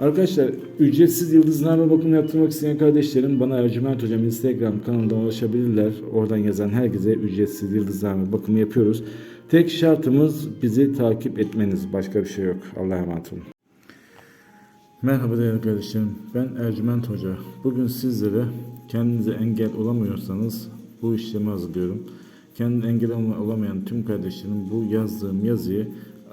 Arkadaşlar ücretsiz yıldızname bakımı yaptırmak isteyen kardeşlerim bana Ercüment Hocam Instagram kanalından ulaşabilirler. Oradan yazan herkese ücretsiz yıldızname bakımı yapıyoruz. Tek şartımız bizi takip etmeniz. Başka bir şey yok. Allah'a emanet olun. Merhaba değerli kardeşlerim. Ben Ercüment Hoca. Bugün sizlere kendinize engel olamıyorsanız bu işlemi hazırlıyorum. Kendine engel olamayan tüm kardeşlerim bu yazdığım yazıyı